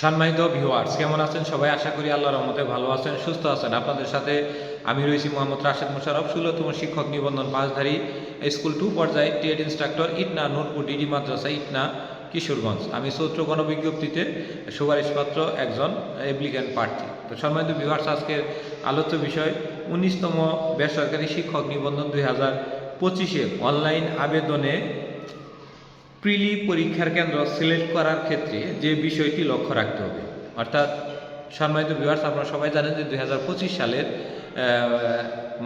সম্মানিত ভিউয়ার্স কেমন আছেন সবাই? আশা করি আল্লাহর রহমতে ভালো আছেন, সুস্থ আছেন। আপনাদের সাথে আমি রয়েছি মোহাম্মদ রাশেদ মুশারফ ষোলোতম শিক্ষক নিবন্ধন পাঁচধারী স্কুল টু পর্যায়ে টেড ইনস্ট্রাক্টর ইটনা নূরপুর ডিডি মাদ্রাসা, ইটনা কিশোরগঞ্জ। আমি সূত্র গণবিজ্ঞপ্তিতে সুপারিশপত্র একজন অ্যাপ্লিক্যান্ট প্রার্থী। তো সম্মানিত ভিউয়ার্স আজকের আলোচ্য বিষয়, উনিশতম বেসরকারি শিক্ষক নিবন্ধন দুই হাজার পঁচিশে অনলাইন আবেদনে প্রিলি পরীক্ষার কেন্দ্র সিলেক্ট করার ক্ষেত্রে যে বিষয়টি লক্ষ্য রাখতে হবে। অর্থাৎ সম্মানিত ভিউয়ার্স আপনারা সবাই জানেন যে দু হাজার পঁচিশ সালের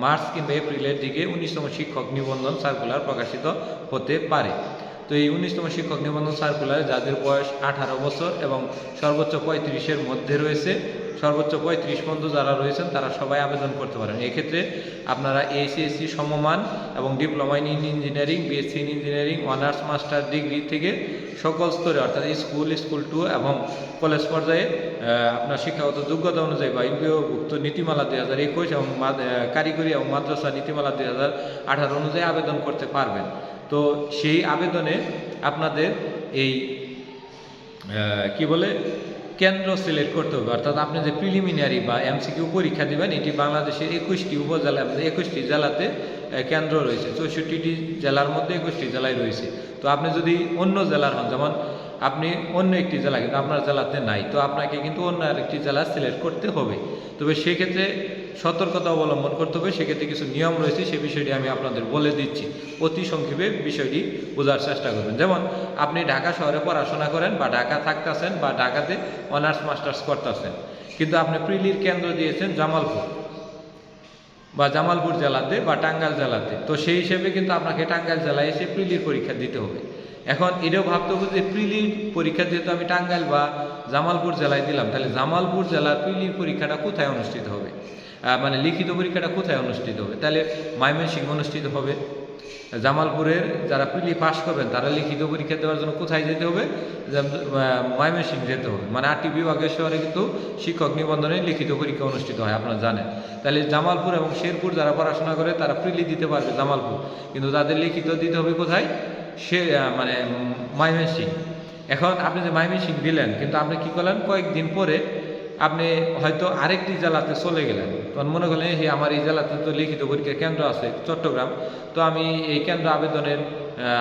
মার্চ কিংবা এপ্রিলের দিকে উনিশতম শিক্ষক নিবন্ধন সার্কুলার প্রকাশিত হতে পারে। তো এই উনিশতম শিক্ষক নিবন্ধন সার্কুলারে যাদের বয়স আঠারো বছর এবং সর্বোচ্চ পঁয়ত্রিশের মধ্যে রয়েছে, সর্বোচ্চ পঁয়ত্রিশ পর্যন্ত যারা রয়েছেন তারা সবাই আবেদন করতে পারেন। এক্ষেত্রে আপনারা এইচএসসি সমমান এবং diploma in engineering BSc in engineering, honours, master degree থেকে সকল স্তরে, অর্থাৎ স্কুল স্কুল টু এবং কলেজ পর্যায়ে আপনার শিক্ষাগত যোগ্যতা অনুযায়ী বা ইউপিওভুক্ত নীতিমালা দুই হাজার একুশ এবং কারিগরি এবং মাদ্রাসা নীতিমালা দুই হাজার আঠারো অনুযায়ী আবেদন করতে পারবেন। তো সেই আবেদনে আপনাদের এই কি বলে, কেন্দ্র সিলেক্ট করতে হবে। অর্থাৎ আপনি যে প্রিলিমিনারি বা এমসিকিউ পরীক্ষা দিবেন, এটি বাংলাদেশের একুশটি উপজেলা একুশটি জেলাতে কেন্দ্র রয়েছে। চৌষট্টিটি জেলার মধ্যে একুশটি জেলায় রয়েছে। তো আপনি যদি অন্য জেলার হন, যেমন আপনি অন্য একটি জেলা, কিন্তু আপনার জেলাতে নাই, তো আপনাকে কিন্তু অন্য আরেকটি জেলা সিলেক্ট করতে হবে। তবে সেক্ষেত্রে সতর্কতা অবলম্বন করতে হবে। সেক্ষেত্রে কিছু নিয়ম রয়েছে, সে বিষয়টি আমি আপনাদের বলে দিচ্ছি। অতি সংক্ষেপে বিষয়টি বোঝার চেষ্টা করবেন। যেমন, আপনি ঢাকা শহরে পড়াশোনা করেন বা ঢাকা থাকতেছেন বা ঢাকাতে অনার্স, মাস্টার্স করতেছেন। কিন্তু আপনি প্রিলির কেন্দ্র দিয়েছেন জামালপুর বা জামালপুর জেলাতে বা টাঙ্গাইল জেলাতে। তো সেই হিসেবে কিন্তু আপনাকে টাঙ্গাইল জেলায় এসে প্রিলির পরীক্ষা দিতে হবে। এখন এটাও ভাবতে হবে যে প্রিলির পরীক্ষা যেহেতু আমি টাঙ্গাইল বা জামালপুর জেলায় দিলাম, তাহলে জামালপুর জেলার প্রিলির পরীক্ষাটা কোথায় অনুষ্ঠিত হবে? মানে লিখিত পরীক্ষাটা কোথায় অনুষ্ঠিত হবে? তাহলে ময়মনসিংহ অনুষ্ঠিত হবে। জামালপুরের যারা প্রিলি পাস করবেন, তারা লিখিত পরীক্ষা দেওয়ার জন্য কোথায় যেতে হবে? ময়মনসিংহ যেতে হবে। মানে আটটি বিভাগের শহরে কিন্তু শিক্ষক নিবন্ধনে লিখিত পরীক্ষা অনুষ্ঠিত হয়, আপনারা জানেন। তাহলে জামালপুর এবং শেরপুর যারা পড়াশোনা করে, তারা প্রিলি দিতে পারবে জামালপুর। কিন্তু তাদের লিখিত দিতে হবে কোথায়? সে মানে ময়মনসিংহ। এখন আপনি যে ময়মনসিংহ দিলেন কিন্তু আপনি কি করলেন? কয়েকদিন পরে আপনি হয়তো আরেকটি জেলাতে চলে গেলেন। তখন মনে করলেন হে আমার এই জেলাতে তো লিখিত পরীক্ষার কেন্দ্র আছে চট্টগ্রাম। তো আমি এই কেন্দ্র আবেদনের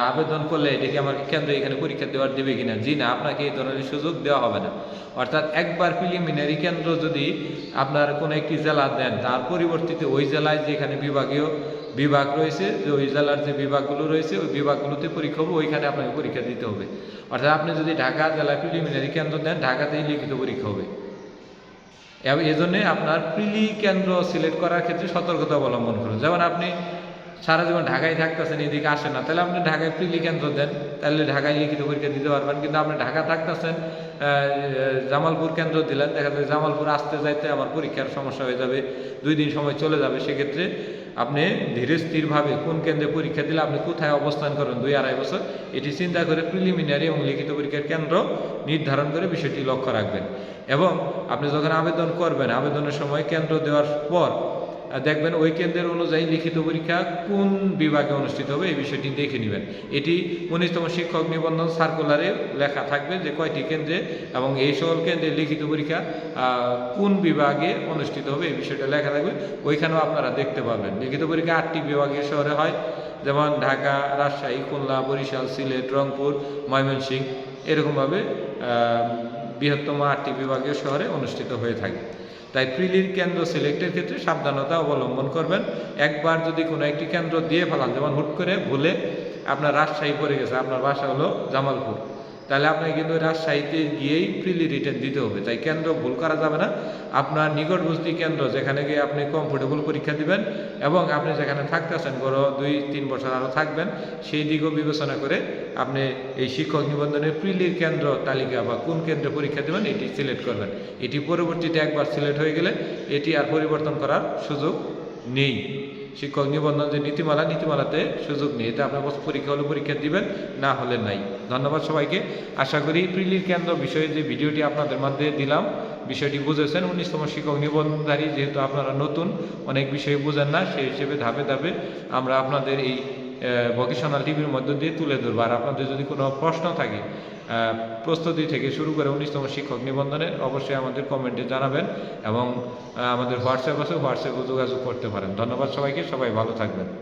আবেদন করলে এটাকে আমাকে কেন্দ্র এখানে পরীক্ষা দেওয়ার দেবে কিনা? জি না, আপনাকে এই ধরনের সুযোগ দেওয়া হবে না। অর্থাৎ একবার প্রিলিমিনারি কেন্দ্র যদি আপনার কোনো একটি জেলা দেন, তার পরিবর্তিতে ওই জেলায় যেখানে বিভাগীয় বিভাগ রয়েছে, যে ওই জেলার যে বিভাগগুলো রয়েছে, ওই বিভাগগুলোতে পরীক্ষা হবে, ওইখানে আপনাকে পরীক্ষা দিতে হবে। অর্থাৎ আপনি যদি ঢাকা জেলায় প্রিলিমিনারি কেন্দ্র দেন, ঢাকাতেই লিখিত পরীক্ষা হবে। এজন্য আপনার প্রিলি কেন্দ্র সিলেক্ট করার ক্ষেত্রে সতর্কতা অবলম্বন করুন। যেমন আপনি সারা জীবন ঢাকায় থাকতেছেন, এদিকে আসেন না, তাহলে আপনি ঢাকায় প্রিলি কেন্দ্র দেন, তাহলে ঢাকায় লিখিত পরীক্ষা দিতে পারবেন। কিন্তু আপনি ঢাকা থাকতেছেন জামালপুর কেন্দ্র দিলেন, দেখা যায় জামালপুর আসতে যাইতে আমার পরীক্ষার সমস্যা হয়ে যাবে, দুই দিন সময় চলে যাবে, সেক্ষেত্রে আপনি ধীরে স্থিরভাবে কোন কেন্দ্রে পরীক্ষা দিলে আপনি কোথায় অবস্থান করেন দুই আড়াই বছর, এটি চিন্তা করে প্রিলিমিনারি এবং লিখিত পরীক্ষার কেন্দ্র নির্ধারণ করে বিষয়টি লক্ষ্য রাখবেন। এবং আপনি যখন আবেদন করবেন, আবেদনের সময় কেন্দ্র দেওয়ার পর দেখবেন ওই কেন্দ্রের অনুযায়ী লিখিত পরীক্ষা কোন বিভাগে অনুষ্ঠিত হবে এই বিষয়টি দেখে নেবেন। এটি উনিশতম শিক্ষক নিবন্ধন সার্কুলারে লেখা থাকবে যে কয়টি কেন্দ্রে এবং এই সকল কেন্দ্রে লিখিত পরীক্ষা কোন বিভাগে অনুষ্ঠিত হবে এই বিষয়টা লেখা থাকবে। ওইখানেও আপনারা দেখতে পাবেন। লিখিত পরীক্ষা আটটি বিভাগীয় শহরে হয়, যেমন ঢাকা, রাজশাহী, খুলনা, বরিশাল, সিলেট, রংপুর, ময়মনসিংহ। এরকমভাবে বৃহত্তম আটটি বিভাগীয় শহরে অনুষ্ঠিত হয়ে থাকে। তাই প্রিলির কেন্দ্র সিলেক্টের ক্ষেত্রে সাবধানতা অবলম্বন করবেন। একবার যদি কোনো একটি কেন্দ্র দিয়ে ফেলান, যেমন হুট করে ভুলে আপনার রাজশাহী পড়ে গেছে, আপনার বাসা হলো জামালপুর। তাহলে আপনাকে কিন্তু রাজশাহীতে গিয়েই ফ্রিলি রিটার্ন দিতে হবে। তাই কেন্দ্র ভুল করা যাবে না। আপনার নিকটবর্তী কেন্দ্র যেখানে গিয়ে আপনি কমফোর্টেবল পরীক্ষা দিবেন এবং আপনি যেখানে থাকতেছেন বড় দুই, তিন বছর আরও থাকবেন, সেই দিকও বিবেচনা করে আপনি এই শিক্ষক নিবন্ধনের প্রিলির কেন্দ্র তালিকা বা কোন কেন্দ্রে পরীক্ষা দেবেন, এটি সিলেক্ট করবেন। এটি পরবর্তীতে একবার সিলেক্ট হয়ে গেলে এটি আর পরিবর্তন করার সুযোগ নেই। শিক্ষক নিবন্ধন যে নীতিমালা, নীতিমালাতে সুযোগ নেই। এতে আপনার পরীক্ষা হলে পরীক্ষা দিবেন, না হলে নাই। ধন্যবাদ সবাইকে। আশা করি প্রিলির কেন্দ্র বিষয়ে যে ভিডিওটি আপনাদের মধ্যে দিলাম, বিষয়টি বুঝেছেন। উনিশতম শিক্ষক নিবন্ধনধারী যেহেতু আপনারা নতুন, অনেক বিষয় বুঝেন না, সেই হিসেবে ধাপে ধাপে আমরা আপনাদের এই ভোকেশনাল টিভির মধ্য দিয়ে তুলে ধরবো। আর আপনাদের যদি কোনো প্রশ্ন থাকে প্রস্তুতি থেকে শুরু করে উনিশতম শিক্ষক নিবন্ধনের অবশ্যই আমাদের কমেন্টে জানাবেন এবং আমাদের হোয়াটসঅ্যাপ আছে হোয়াটসঅ্যাপে যোগাযোগ করতে পারেন। ধন্যবাদ সবাইকে, সবাই ভালো থাকবেন।